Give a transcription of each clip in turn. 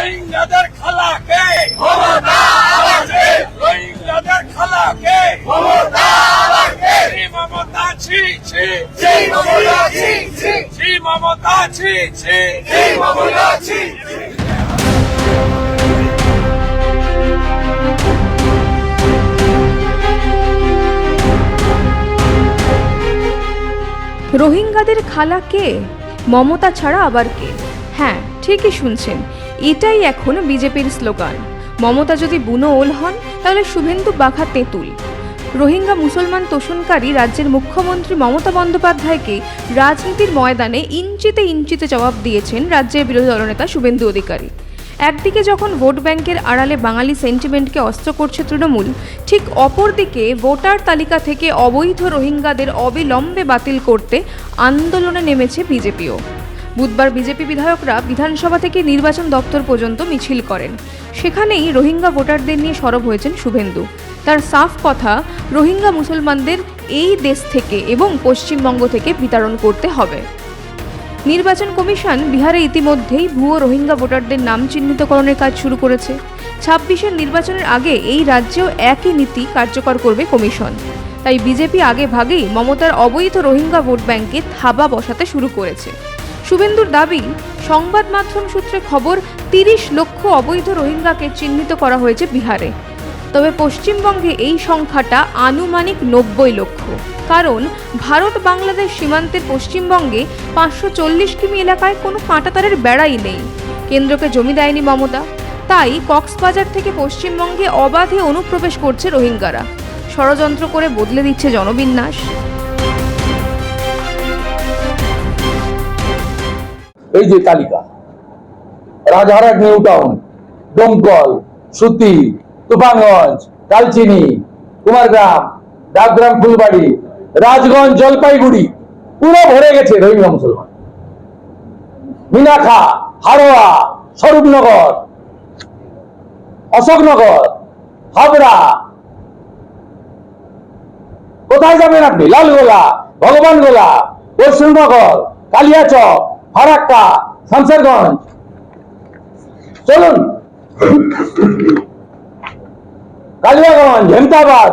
রোহিঙ্গাদের খালাকে। রোহিঙ্গাদের খালাকে। ছি মমতা ছি ছি। ছি মমতা ছি ছি। রোহিঙ্গাদের খালা কে? মমতা ছাড়া আবার কে? হ্যাঁ ঠিকই শুনছেন। এটাই এখন বিজেপির স্লোগান। মমতা যদি বুনো ওল হন, তাহলে শুভেন্দু বাঘা তেঁতুল। রোহিঙ্গা মুসলমান তোষণকারী রাজ্যের মুখ্যমন্ত্রী মমতা বন্দ্যোপাধ্যায়কে রাজনীতির ময়দানে ইঞ্চিতে ইঞ্চিতে জবাব দিয়েছেন রাজ্যের বিরোধী দলনেতা শুভেন্দু অধিকারী। একদিকে যখন ভোট ব্যাংকের আড়ালে বাঙালি সেন্টিমেন্টকে অস্ত্র করছে তৃণমূল, ঠিক অপরদিকে ভোটার তালিকা থেকে অবৈধ রোহিঙ্গাদের অবিলম্বে বাতিল করতে আন্দোলনে নেমেছে বিজেপিও। বুধবার বিজেপি বিধায়করা বিধানসভা থেকে নির্বাচন দপ্তর পর্যন্ত মিছিল করেন। সেখানেই রোহিঙ্গা ভোটারদের নিয়ে সরব হয়েছেন শুভেন্দু। তার সাফ কথা, রোহিঙ্গা মুসলমানদের এই দেশ থেকে এবং পশ্চিমবঙ্গ থেকে বিতরণ করতে হবে। নির্বাচন কমিশন বিহারে ইতিমধ্যেই ভুয়ো রোহিঙ্গা ভোটারদের নাম চিহ্নিতকরণের কাজ শুরু করেছে। ছাব্বিশের নির্বাচনের আগে এই রাজ্যেও একই নীতি কার্যকর করবে কমিশন। তাই বিজেপি আগে ভাগেই মমতার অবৈধ রোহিঙ্গা ভোট ব্যাংকে থাবা বসাতে শুরু করেছে। শুভেন্দুর দাবি, সংবাদ মাধ্যম সূত্রে খবর, তিরিশ লক্ষ অবৈধ রোহিঙ্গাকে চিহ্নিত করা হয়েছে বিহারে। তবে পশ্চিমবঙ্গে এই সংখ্যাটা আনুমানিক নব্বই লক্ষ। কারণ, ভারত বাংলাদেশ সীমান্তের পশ্চিমবঙ্গে পাঁচশো চল্লিশ কিমি এলাকায় কোনো কাঁটাতারের বেড়াই নেই। কেন্দ্রকে জমি দেয়নি মমতা। তাই কক্সবাজার থেকে পশ্চিমবঙ্গে অবাধে অনুপ্রবেশ করছে রোহিঙ্গারা। ষড়যন্ত্র করে বদলে দিচ্ছে জনবিন্যাস। এই যে তালিকা। রাজহারাট নিউ টাউন দমকল, সুতি, তুফানগঞ্জ কালচিনি কুমারগ্রাম, ডাকগ্রাম ফুলবাড়ি, রাজগঞ্জ, জলপাইগুড়ি, পুরো ভরে গেছে রোহিঙ্গা মুসলমান। মিনাখা হারোয়া স্বরূপনগর, অশোকনগর, হাবড়া। কোথায় যাবেন আপনি? লালগোলা, ভগবানগোলা পশ্চিমনগর কালিয়াচক ফারাক্কা শামসেরগঞ্জ। চলুন। কালিয়াগঞ্জ, হেমতাবাদ।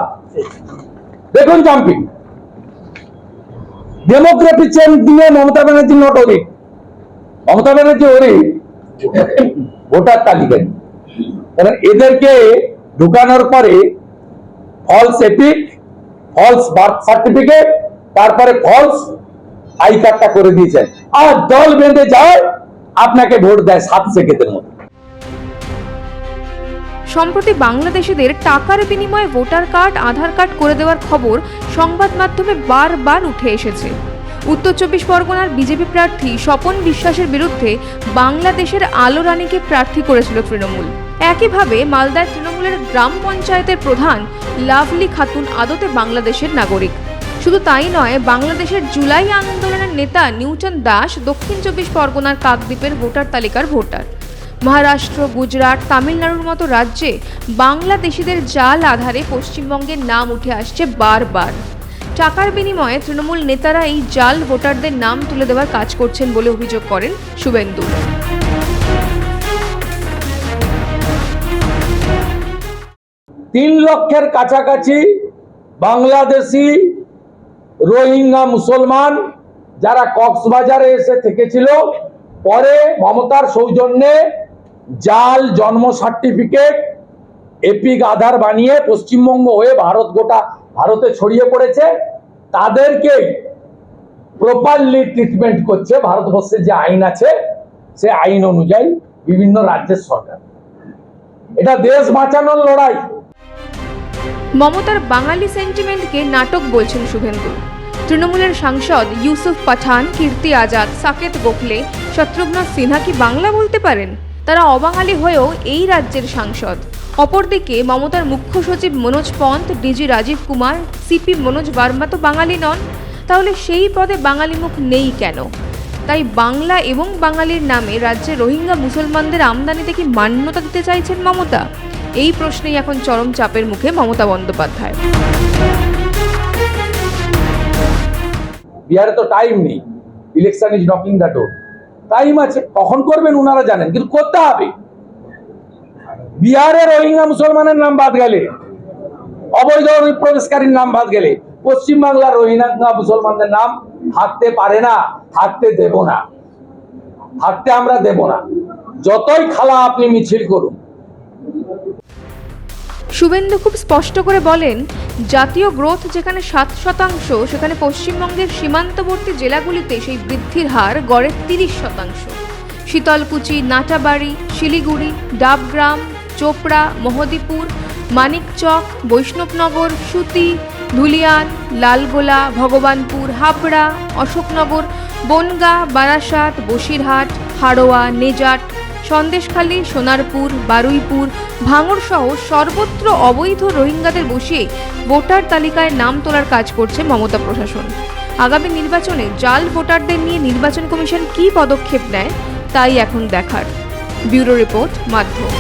দেখুন জাম্পিং ডেমোগ্রাফি চেঞ্জ দিয়ে Mamata Banerjee not worried Mamata Banerjee worried voter তালিকায়। কারণ এদেরকে ঢুকানোর পরে false EPIC false birth certificate তারপরে ফলস আই কার্ডটা করে দিয়েছেন। আর দল বেঁধে যায়, আপনাকে ভোট দেয় সাত সেকেন্ডের মধ্যে। সম্প্রতি বাংলাদেশিদের টাকার বিনিময়ে ভোটার কার্ড, আধার কার্ড করে দেওয়ার খবর সংবাদ মাধ্যমে বারবার উঠে এসেছে। উত্তর চব্বিশ পরগনার বিজেপি প্রার্থী স্বপন বিশ্বাসের বিরুদ্ধে বাংলাদেশের আলো রানীকে প্রার্থী করেছিল তৃণমূল। একইভাবে মালদায় তৃণমূলের গ্রাম পঞ্চায়েতের প্রধান লাভলি খাতুন আদতে বাংলাদেশের নাগরিক। শুধু তাই নয়, বাংলাদেশের জুলাই আন্দোলনের নেতা নিউটন দাস দক্ষিণ চব্বিশ পরগনার কাকদ্বীপের ভোটার তালিকার ভোটার। মহারাষ্ট্র, গুজরাট, তামিলনাড়ুর মতো রাজ্যে বাংলাদেশিদের জাল আধারে পশ্চিমবঙ্গের নাম উঠে আসছে বারবার। টাকার বিনিময়ে তৃণমূল নেতারা এই জাল ভোটারদের নাম তুলে দেওয়ার কাজ করছেন বলে অভিযোগ করেন শুভেন্দু। তিন লক্ষের কাছাকাছি বাংলাদেশি রোহিঙ্গা মুসলমান যারা কক্সবাজারে এসে থেকেছিল, পরে মমতার সৌজন্যে জাল জন্ম সার্টিফিকেট, এপিক আধার বানিয়ে পশ্চিমবঙ্গ হয়ে ভারত গোটা ভারতে ছড়িয়ে পড়েছে। তাদেরকে প্রপারলি ট্রিটমেন্ট করছে ভারতবর্ষের যে আইন আছে, সে আইন অনুযায়ী বিভিন্ন রাজ্যের সরকার। এটা দেশ বাঁচানোর লড়াই। মমতার বাঙালি সেন্টিমেন্টকে নাটক বলছেন শুভেন্দু। তৃণমূলের সাংসদ ইউসুফ পাঠান, কীর্তি আজাদ, সাকেত গোখলে, শত্রুঘ্ন সিনহা কি বাংলা বলতে পারেন? তারা অবাঙালি হয়েও এই রাজ্যের সাংসদ। অপরদিকে মমতার মুখ্য সচিব মনোজ পন্থ, ডিজি রাজীব কুমার, সিপি মনোজ বার্মা তো বাঙালি নন। তাহলে সেই পদে বাঙালি মুখ নেই কেন? তাই বাংলা এবং বাঙালির নামে রাজ্যে রোহিঙ্গা মুসলমানদের আমদানিতে কি মান্যতা দিতে চাইছেন মমতা? এই প্রশ্নেই এখন চরম চাপের মুখে মমতা বন্দ্যোপাধ্যায়। বিহারে তো টাইম নেই। Election is knocking the door time আছে, কখন করবেন ওনারা জানেন, কিন্তু করতে হবে। বিহারে রোহিঙ্গা মুসলমানের নাম বাদ গেলে, অবৈধ প্রবেশকারীর নাম বাদ গেলে পশ্চিমবাংলার রোহিঙ্গা মুসলমানদের নাম থাকতে পারে না থাকতে দেব না। থাকতে আমরা দেব না। যতই খালা আপনি মিছিল করুন শুভেন্দু খুব স্পষ্ট করে বলেন, জাতীয় গ্রোথ যেখানে সাত শতাংশ, সেখানে পশ্চিমবঙ্গের সীমান্তবর্তী জেলাগুলিতে সেই বৃদ্ধির হার গড়ে তিরিশ শতাংশ। শীতলকুচি, নাটাবাড়ি, শিলিগুড়ি, ডাবগ্রাম, চোপড়া, মহদীপুর, মানিকচক, বৈষ্ণবনগর, সুতি, ধুলিয়ান, লালগোলা, ভগবানপুর, হাবড়া, অশোকনগর, বনগা, বারাসাত, বসিরহাট, হাড়োয়া, নেজাট সন্দেশখালী, সোনারপুর, বারুইপুর ভাঙড় সহ সর্বত্র অবৈধ রোহিঙ্গাদের বসিয়ে ভোটার তালিকায় নাম তোলার কাজ করছে মমতা প্রশাসন। আগামী নির্বাচনে জাল ভোটারদের নিয়ে নির্বাচন কমিশন কি পদক্ষেপ নেয়, তাই এখন দেখার। ব্যুরো রিপোর্ট, মাধ্যম।